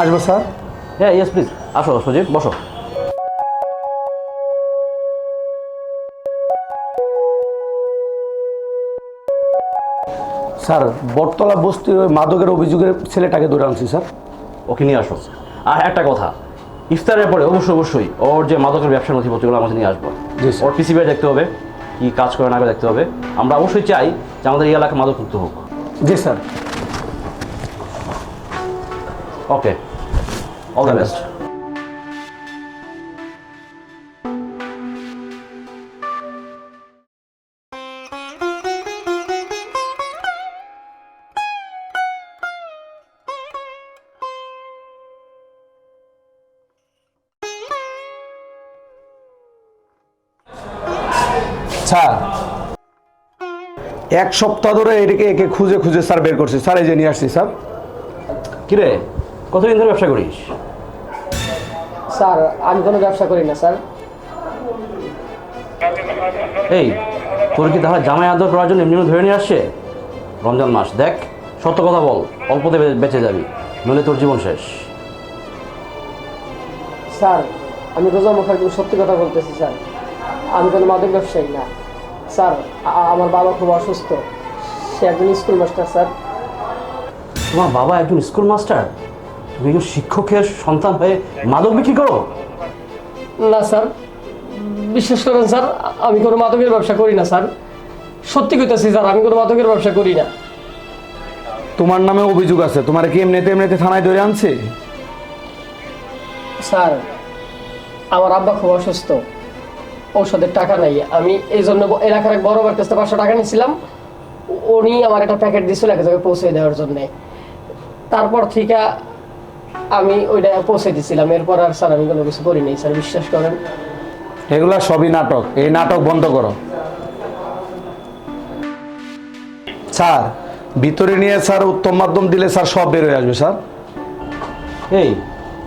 আসব স্যার? হ্যাঁ yes please আসো সজীব বসো। স্যার বটতলা বস্তি ওই মাদকের অভিযোগের ছেলেটাকে ধরে আনছি স্যার। ওকে নিয়ে আসো। আর একটা কথা ইফতারের পরে অবশ্যই অবশ্যই ওর যে মাদকের ব্যবসা নথিপত্রগুলো আমাদের নিয়ে আসব। জি, স্যার। ওর পিসিবি দেখতে হবে কি কাজ করে না দেখতে হবে। আমরা অবশ্যই চাই যে আমাদের এই এলাকা মাদক মুক্ত হোক। জি sir. Okay all the best এক সপ্তাহ ধরে এটাকে একে খুঁজে খুঁজে স্যার বের করছি। স্যার এই যে নিয়ে আসছি স্যার কিরে? কতদিন ধরে ব্যবসা করিস? স্যার আমি কোনো ব্যবসা করি না স্যার। এই তোর কি তাহলে জামাই আদর করার জন্য এমনি ধরে নিয়ে আসছে? রমজান মাস দেখ সত্য কথা বল অল্পতে বেঁচে যাবি নইলে তোর জীবন শেষ। স্যার আমি রোজা মুখার কিন্তু সত্যি কথা বলতেছি স্যার। আমি কোনো মাদক ব্যবসায়ী না। স্যার আমার বাবা খুব অসুস্থ। সে একজন স্কুল মাস্টার স্যার। তোমার বাবা একজন স্কুল মাস্টার? একজন শিক্ষকের সন্তান হয়ে মাদক বিক্রি করো? না স্যার। বিশ্বাস করেন স্যার আমি কোনো মাদকের ব্যবসা করি না স্যার। সত্যি কইতেছি স্যার আমি কোনো মাদকের ব্যবসা করি না। তোমার নামে অভিযোগ আছে তোমার কি এমনিতে এমনিতে থানায় ধরে আনছে? স্যার আমার আব্বা খুব অসুস্থ। ঔষধের টাকা নাই। আমি এই জন্য এলাকার এক বড় কাছ থেকে পাঁচশো টাকা নিয়েছিলাম। উনি আমার একটা প্যাকেট দিয়েছিল এক জায়গায় পৌঁছে দেওয়ার জন্যে। তারপর থেকে আমি ওইটা পৌঁছে দিয়েছিলাম এরপর আর স্যার আমি কোনো কিছু করি নাই স্যার বিশ্বাস করেন। এগুলা সবই নাটক এই নাটক বন্ধ করো। স্যার ভিতরে নিয়ে স্যার উত্তম মাধ্যম দিলে স্যার সব বের হয়ে আসবে স্যার। এই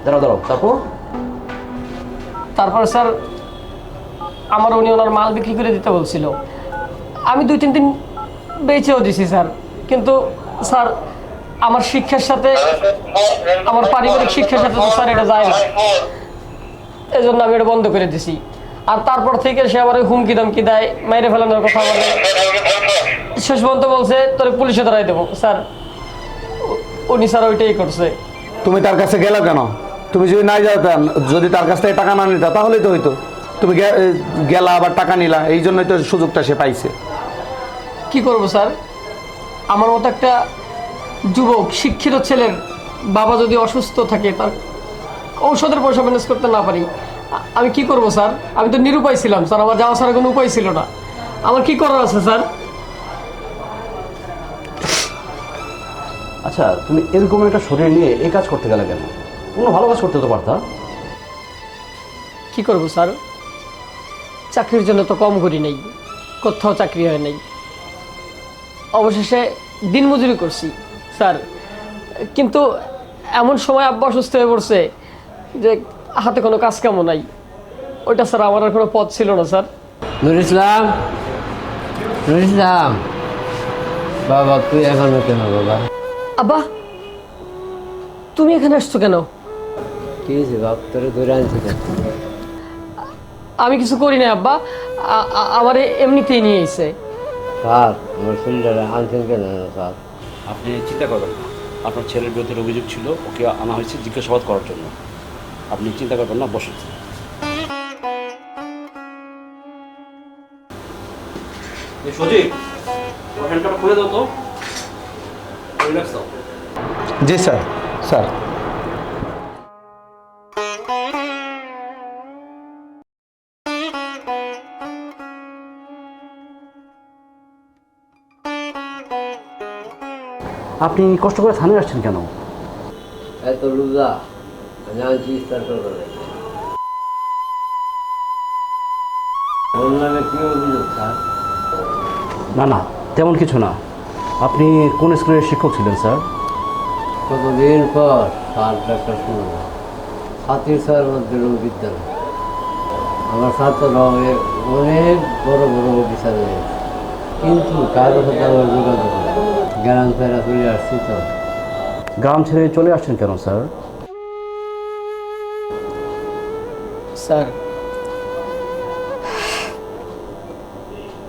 দাঁড়াও দাঁড়াও তারপর? তারপর স্যার আমার উনি ওনার মাল বিক্রি করে দিতে বলছিল। আমি দুই তিন দিন বেচেও দিছি স্যার। কিন্তু স্যার আমার শিক্ষার সাথে আমার পারিবারিক শিক্ষার সাথে তো স্যার এটা যায় না। এই জন্য আমি এটা বন্ধ করে দিছি। আর তারপর থেকে সে আমার হুমকি দমকি দেয় মাইরে ফেলানোর কথা বলে শেষ পর্যন্ত বলছে তোর পুলিশে ধরাই দেবো। স্যার উনি স্যার ওইটাই করছে। তুমি তার কাছে গেলে কেন? তুমি যদি নাই যেতেন যদি তার কাছ থেকে টাকা না নিতা তাহলেই তো হইতো। তুমি গেলা আবার টাকা নিলা এই জন্যই তো সুযোগটা সে পাইছে। কি করব স্যার? আমার মতো একটা যুবক শিক্ষিত ছেলের বাবা যদি অসুস্থ থাকে তার ঔষধের পয়সা ম্যানেজ করতে না পারি। আমি কি করব স্যার? আমি তো নিরুপায় ছিলাম স্যার। আমার যাওয়া ছাড়া কোনো উপায় ছিল না। আমার কি করার আছে স্যার? আচ্ছা তুমি এরকম একটা শরীর নিয়ে এই কাজ করতে গেলে কেন? কোনো ভালো কাজ করতে তো পারতা? কি করব স্যার? চাকরির জন্য তো কম করি নাই কোথাও চাকরি হয় নাই। অবশেষে দিনমজুরি করছি। স্যার কিন্তু এমন সময় আব্বা অসুস্থ হয়ে পড়ছে যে হাতে কোনো কাজ কামও নাই। ওইটা স্যার আমার আর কোনো পথ ছিল না স্যার। নুর ইসলাম নুর ইসলাম। বাবা তুই এখনও কেন বাবা? আব্বা তুমি এখানে আসছো কেন? কি হয়েছে বাপ? তোরে ধরে আনছি আমি কিছু করি না আব্বা। আমার এমনিতেই নিয়ে এসে স্যার আমার শরীরটা আনছেন কেন স্যার? আপনি চিন্তা করবেন না। আপনার ছেলের বিরুদ্ধে অভিযোগ ছিল ওকে আনা হয়েছে জিজ্ঞাসাবাদ করার জন্য। আপনি চিন্তা করবেন না বসে সজীব খুলে দাও তো। রিল্যাক্স দাও। জি স্যার। স্যার আপনি কষ্ট করে থানায় আসছেন কেন? এত না না তেমন কিছু না। আপনি কোন স্কুলের শিক্ষক ছিলেন স্যার? কতদিন পর স্যার ডাক্তার স্যার মধ্যে বিদ্যালয়। আমার ছাত্ররা অনেক বড় বড় অফিসার কিন্তু কারও সাথে আমার যোগাযোগ। গ্রাম ছেড়ে চলে আসছি তো। গ্রাম ছেড়ে চলে আসছেন কেন স্যার? স্যার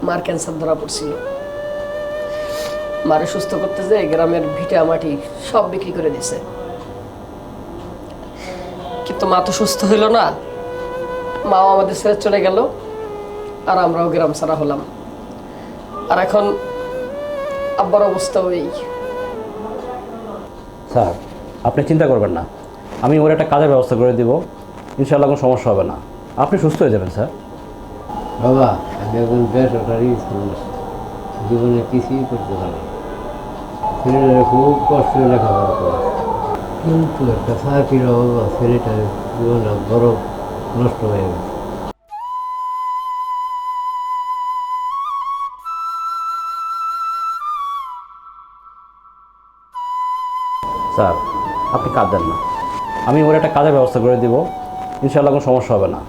মার ক্যান্সার ধরা পড়ছিল। মারে সুস্থ করতে যে গ্রামের ভিটা মাটি সব বিক্রি করে দিছে কিন্তু মা তো সুস্থ হইল না। মাও আমাদের ছেড়ে চলে গেল আর আমরাও গ্রাম ছাড়া হলাম। আর এখন আব্বার অবস্থা ওই। স্যার আপনি চিন্তা করবেন না। আমি ওর একটা কাজের ব্যবস্থা করে দিব। ইনশাআল্লাহ কোনো সমস্যা হবে না। আপনি সুস্থ হয়ে যাবেন স্যার। বাবা আমি এখন বেসরকারি জীবনে কিছুই করতে পারি ছেলেটা খুব কষ্ট লেখাপড়া করে। কিন্তু একটা চাকরির অভাব ছেলেটার জীবনটা বড় নষ্ট হয়ে গেছে। স্যার আপনি কাঁদবেন না। আমি ওর একটা কাজের ব্যবস্থা করে দিব। ইনশাল্লাহ কোনো সমস্যা হবে না।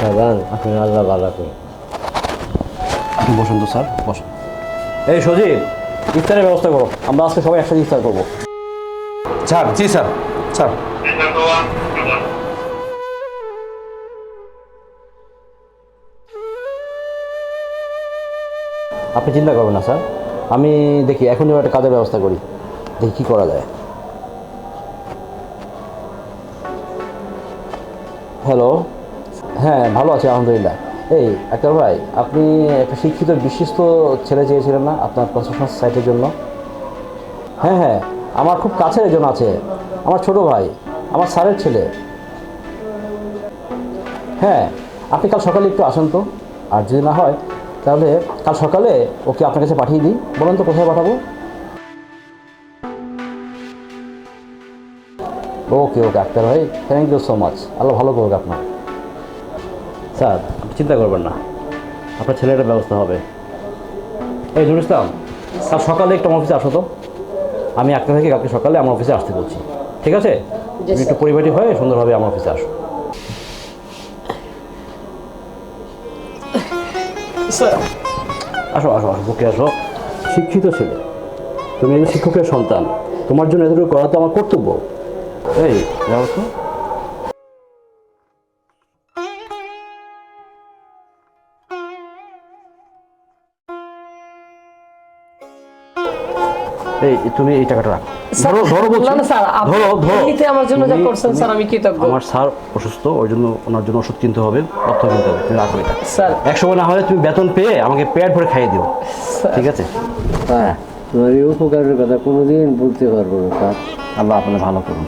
সাবান আপনি আল্লাহ ভালো করে আপনি বসুন তো স্যার বসুন। এই সজীব ইফতারের ব্যবস্থা করো। আমরা আজকে সবাই একসাথে ইফতার করব। স্যার জি স্যার স্যার। আপনি চিন্তা করবেন না, স্যার। আমি দেখি, এখনই একটা কাজের ব্যবস্থা করি। দেখি কী করা যায়। হ্যালো? হ্যাঁ ভালো আছি, আলহামদুলিল্লাহ। এই, আক্তার ভাই, আপনি একটা শিক্ষিত বিশিষ্ট ছেলে চেয়েছিলেন না আপনার কনস্ট্রাকশন সাইটের জন্য? হ্যাঁ হ্যাঁ আমার খুব কাছের একজন আছে। আমার ছোট ভাই, আমার স্যারের ছেলে। হ্যাঁ আপনি কাল সকালে একটু আসুন তো। আর যদি না হয় তাহলে কাল সকালে ওকে আপনার কাছে পাঠিয়ে দিই। বলুন তো কোথায় পাঠাবো? ওকে ওকে আক্তার ভাই থ্যাংক ইউ সো মাচ আল্লাহ ভালো করুক আপনার। স্যার আপনি চিন্তা করবেন না। আপনার ছেলেটার ব্যবস্থা হবে। এই নুর ইসলাম কাল সকালে একটু আমার অফিসে আসো তো। আমি একটা থেকে কালকে সকালে আমার অফিসে আসতে বলছি। ঠিক আছে? একটু পরিপাটি হয়ে সুন্দরভাবে আমার অফিসে আসো। আসো আসো আসো, বুকে আসো। শিক্ষিত ছেলে। তুমি একজন শিক্ষকের সন্তান। তোমার জন্য এতটুকু করা তো আমার কর্তব্য। এই, যাও তো। এই, তুমি এই টাকাটা রাখো। ধরো ধরো বলছি। না, না, স্যার, আপনি ধরো ধরো। আমার জন্য যা করছেন, স্যার, আমি কৃতজ্ঞ। আমার স্যার অসুস্থ ওই জন্য ওনার জন্য ওষুধ কিনতে হবে অর্থ কিনতে হবে। তুমি রাখো এটা। স্যার। এক সময় না হলে তুমি বেতন পেয়ে আমাকে পেট ভরে খাইয়ে দিও। ঠিক আছে? তোমার এই উপকারের কথা কোনোদিন বলতে পারব না স্যার। আল্লাহ আপনার ভালো করুন।